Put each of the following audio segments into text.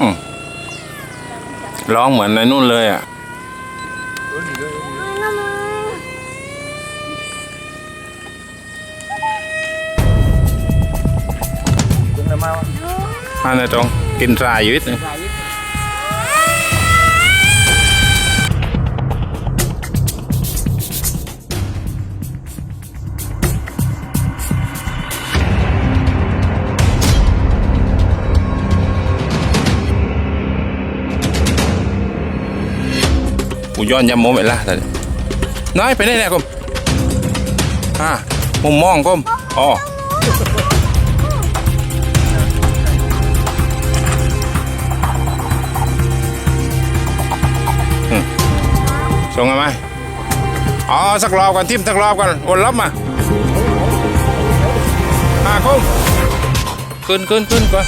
อืมร้องเหมือนในนู่นเลยอะ Chúng nó mau มาในตรงกินทรายอยู่นิดนึง ย้อนยำโมไปละแต่น้อยไปได้แน่กมอ่ามุมมองกมอ๋อส่งมาไหมอ๋อสักรอบกันทิมสักรอบกันวนรับมาอาคุ้มขึ้นขึ้นขึ้นก่อน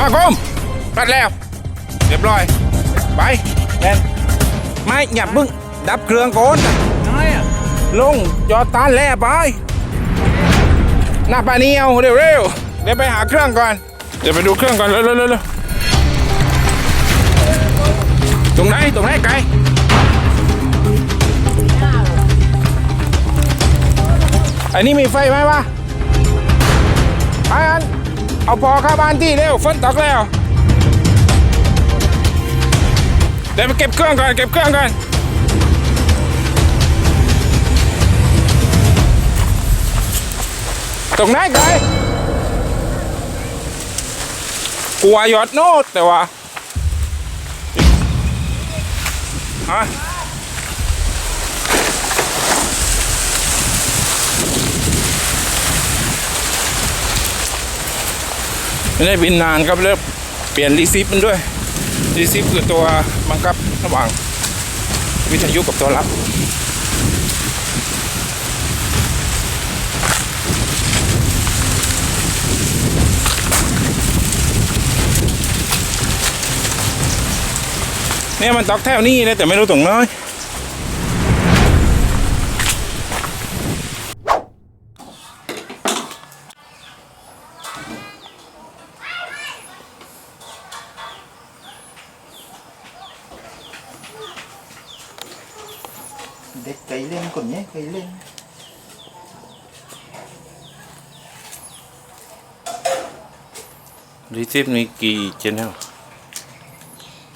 อาคุ้ม รัดแล้ว เรียบร้อย ไปแอนไม่อย่าบึ้งดับเครื่องก่อน Nói à ลงจอดตานแล่ไปหน้าปานีเอาเร็วเร็วๆเดี๋ยวไปหาเครื่องก่อน เดี๋ยวไปดูเครื่องก่อนเร็วเร็วเร็วเร็วตรงไหนตรงไหนไกลอันนี้มีไฟไหมวะไปอันเอาพอเข้าบ้านที่เร็วฝนตกแล้ว เดี๋ยวไปเก็บเครื่องก่อนเก็บเครื่องก่อนตรงไหนไกลกลัวยอดโน้ตแต่ว่าฮะไม่ได้บินนานครับแล้วเปลี่ยนรีซิฟมันด้วย รีซิฟคือตัวบังคับระหว่างวิทยุกับตัวรับเนี่ยมันตอกแถวนี้เลยแต่ไม่รู้ตรงน้อย Để cấy lên còn nhé cấy lên รีซิฟมีกี่เจนแนล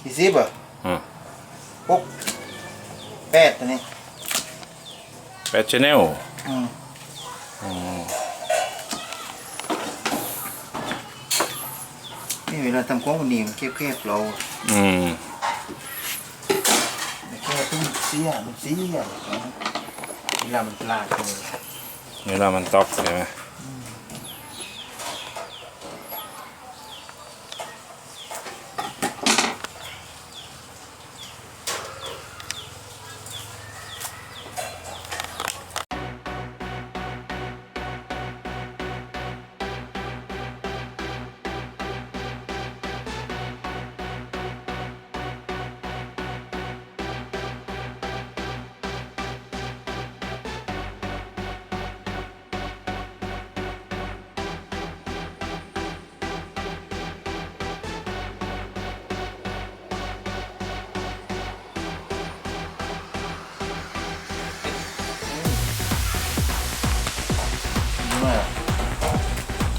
Thì zip à Ừ. Húc Pet rồi này แปดเจนแนล Ừ นี่เวลาทำของมันนี่มันแคบๆ เราอืมไม่แค่ตุ้มเสียมันเสียเวลามันปลาดเลยเวลามันตอกใช่ไหม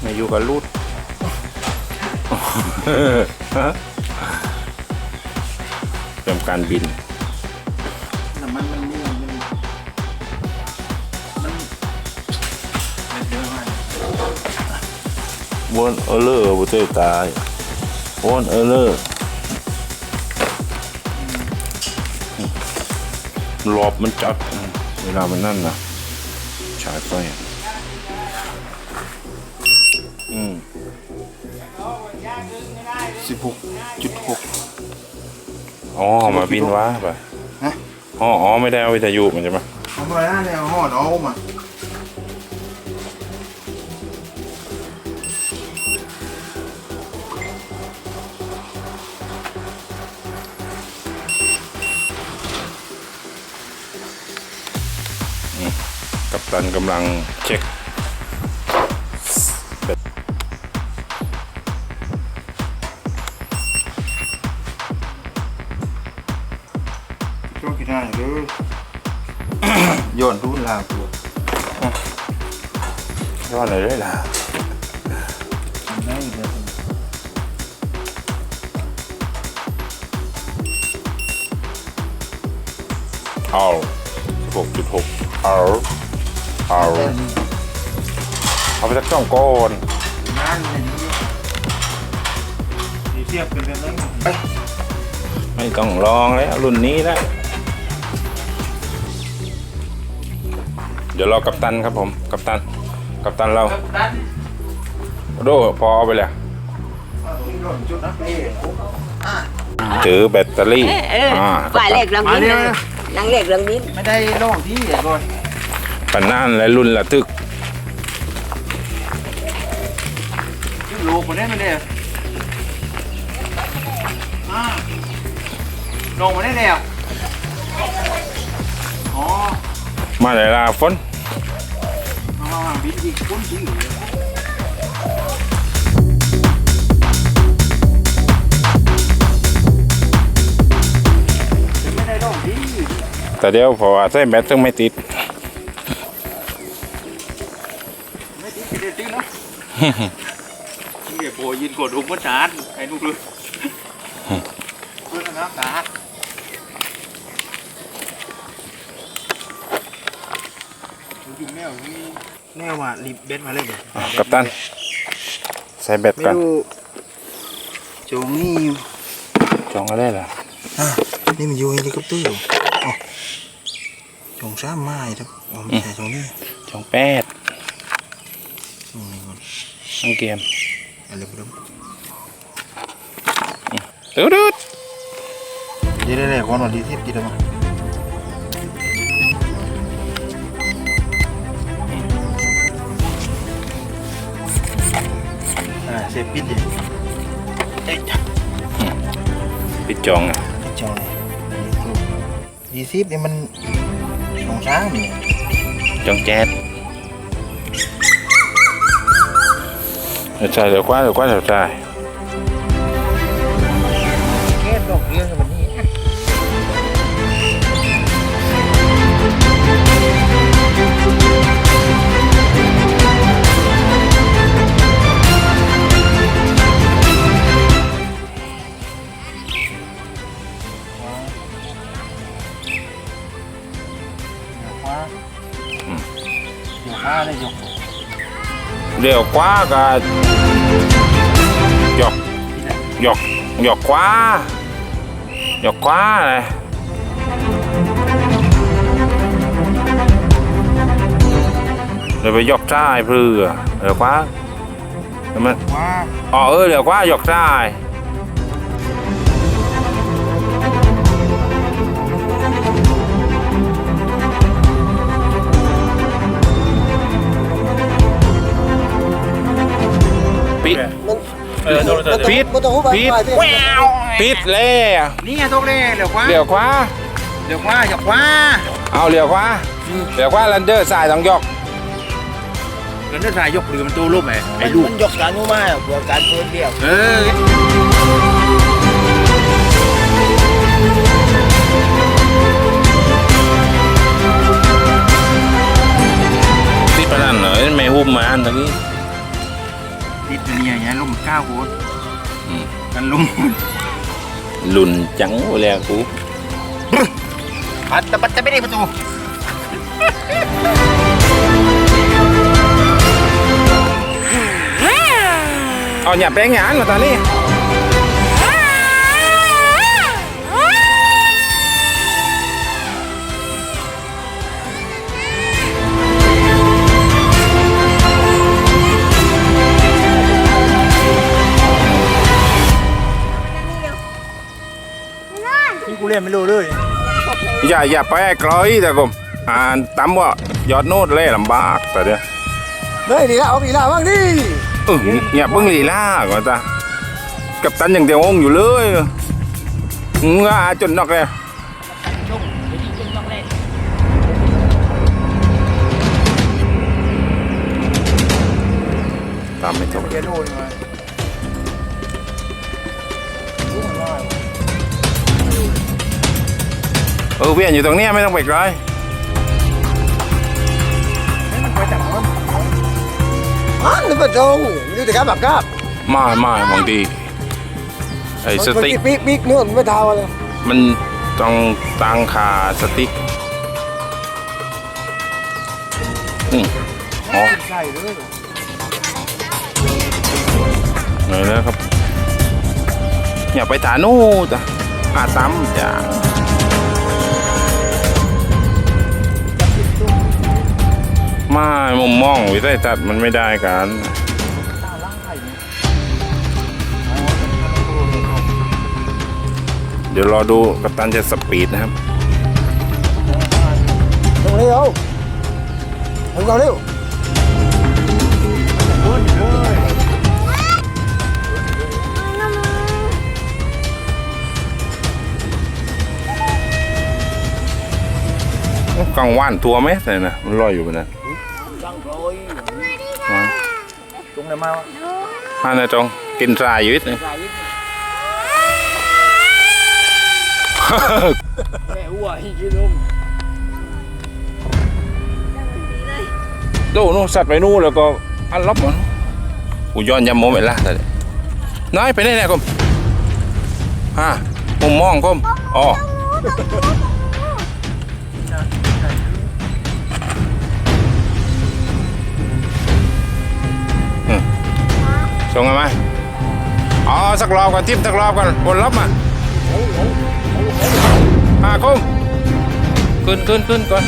มาอยู่กับรูดเรียมการบินน้ำมันมันนี่มันมันมันเยอะมากวนเออเลอร์บุเตอร์ตายวนเออเลอร์หลบมันจับเวลามันนั่นนะฉายไฟ อะอืมสิบหกจุดหก อ๋อมาบินว้าป่ะฮะ อ๋ออ๋อไม่ได้เอาวิทยุมันใช่ไหมทำอะไรนะเนี่ยห่อดเอามากัปตันกำลังเช็ค อดเลยด้วยล่ะได้เลยเอาหกจุดหกเอาเอาเอาไปสักสองก้อนงานเลยนี่เทียบกันเลยไหมไม่ต้องลองแล้วรุ่นนี้แล้วเดี๋ยวรอกัปตันครับผมกัปตัน กัปตันเราดันโดพอเอาไปเลยหล่นจุดนักเอ๊ะถือแบตเตอรี่เออเอออ่าฝ่ายเหล็กลังบินมาเร็วเลยลังเหล็กลังบินไม่ได้ลองที่เดี๋ยวก่อนปันนั่นและรุ่นระทึกยูโรคนนี้มันเนี่ยอ่าลงมาได้แล้วอ๋อมาเลยลาฝน แต่เดี๋ยวพอใส่แบตต้องไม่ติด ไม่ติดไม่ได้ติดแล้วเดี๋ยวโบยินกดอุปจารไอ้ลูกเลยเพื่อนนะตาอยู่แมวนี่ แมวว่ารีบเบ็ดมาเลยเดี๋ยวอะกัปตัน ใส่แบตไม่กันรู้จงนี่จองอะไรล่ะอะนี่มันอยู่เฮลิคอปเตอร์อยู่อ๋อจงซ้ำไม้ครับอ๋อไม่ใช่จงนี่จองแปดจงนี่ก่อนทั้งเกมอะไรไม่รู้ตืดดเดี๋ยวได้ๆก่อนวันที่สิบกี่เดือนมาาเสร็จปิดเลยเอ้ยจ้ะปิดจองอะปิดจองเลยยี่สิบนี่มันสองช้างนี่จองแจ๊ดเดี๋ยวใช่เดี๋ยวกว่าเดี๋ยวกว่าเดี๋ยวใช่ ได้ยกเดี๋ยวกว่าก็หยอกหยอกหยอกกว่าหยอกกว่าเลยเดี๋ยวไปหยอกใต้เพื่อเดี๋ยวกว่าเดี๋ยวมันว่าอ๋อเออเดี๋ยวกว่าหยอกใต้ปิ ปิดปิดปิดเลยนี่ไงตกเลยเดี๋ยวว่าเดี๋ยวกว่าเดี๋ยวว่าเดี๋ยวว่าเอาเดี๋ยวกว่าเดี๋ยวกว่าลันเดอร์สายต้องหยอกเงินได้ถ่ายยกหรือมันตู้รูปไหมไอ้ลูกมันยกการนู้มาเพื่อการเพื่อนเดียวเออติดปะนั่นเหรอไม่หุ้มมาอันตะกี้ติดเนี่ยอย่างลมก้าวโคตรอืม กันลมหลุนจังเลยกูปัดตะปัดตะไม่ได้ประตูเอาอย่าแปลงงานมาตอนนี้ เล่นไม่รู้เลยอย่าอย่าไปไกลแต่กมอ่านตำว่ายอดโน้ตเล่ลำบากแต่เดี๋ยวเฮ้ยดีละเอาดีละบ้างดิเอออย่าเพิ่งลีลาก่อนจ้ะกับตันยังเดียวงงอยู่เลยงาจนนอกเลยตามไม่ถูกเดี๋ยวดูนี่มา เออเวียนอยู่ตรงเนี้ยไม่ต้องไปไกลมันนี่มันตรงนี่แต่การบักกาบไม่ไม่บางทีไอ้สติ๊กปีกปีกนู่นไม่เท่าเลยมันต้องตั้งขาสติ๊กอืมอ๋อใช่เลยไหนแล้วครับ อย่าไปถานู่นจ้ะอาซ้ำจ้ะ ม่มุมมองวิสัยทัศน์มันไม่ได้กันเดี๋ยวรอดูกัปตันจะสปีดนะครับตรงนี้เอาถึงเอาเร็วกลางว่านทัวร์ไหมแต่นะมันลอยอยู่บนนั้น จังโอยมาตรงไหนมาวะมาในตรงกินทรายอยู่นิดนึงใส่แม่อ้วนยืนลงดูนู่นสัตว์ไปนู่นแล้วก็อันล็อบมันกูย้อนยำโมไปละแต่น้อยไปไหนเนี่ยกมฮะมุมมองกมอ๋ออื ส่งกันไหมอ๋อสักรอบก่อนทิมสักรอบก่อนบนล็อบมาอ่าคมขึ้นขึ้นขึ้นก่อน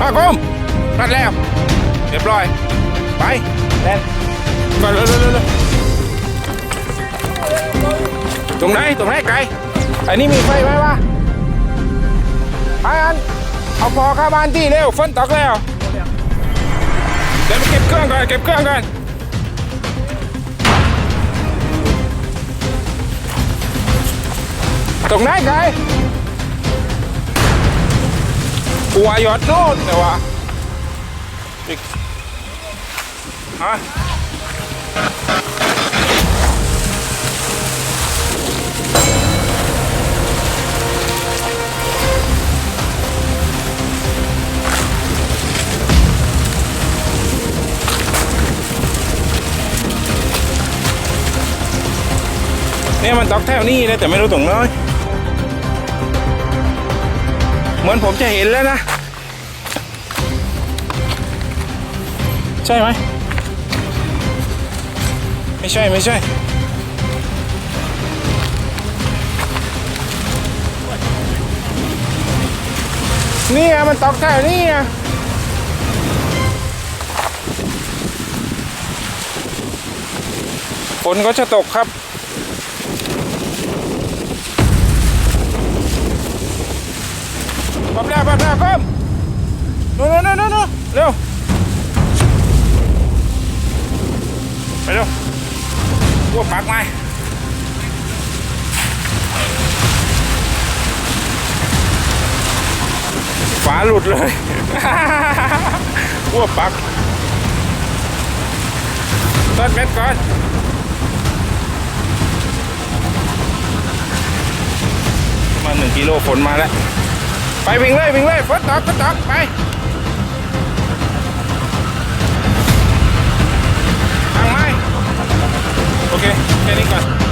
ป้าคมรัดแล้วเรียบร้อย ไปแล่นก่อนเร็วเร็วเร็วเร็วตรงไหนตรงไหนไกลอันนี้มีไฟไหมวะไปอันเอาพอเข้าบ้านที่เร็วฝนตกแล้ว เดี๋ยวไปเก็บเครื่องก่อนเก็บเครื่องก่อนตรงไหนไกลกลัวยอดโน่นแต่ว่าอีกฮะ เนี่ยมันตอกแถวนี้เลยแต่ไม่รู้ตรงน้อย เหมือนผมจะเห็นแล้วนะ ใช่ไหม ไม่ใช่ไม่ใช่นี่อะมันตอกแถวนี่อะฝนก็จะตกครับ ปั๊บแล้วปั๊บแล้วก้มนู่นนู่นนู่นนู่นเร็ว ไปเร็วพวกปักไม้ฝาหลุดเลยพวกปักตัดเม็ดก่อนมาหนึ่งกิโลฝนมาแล้ว ไปวิ่งเลยวิ่งเลยฟัดตอกฟัดตอกไปทางไมโอเคแค่นี้ก่อน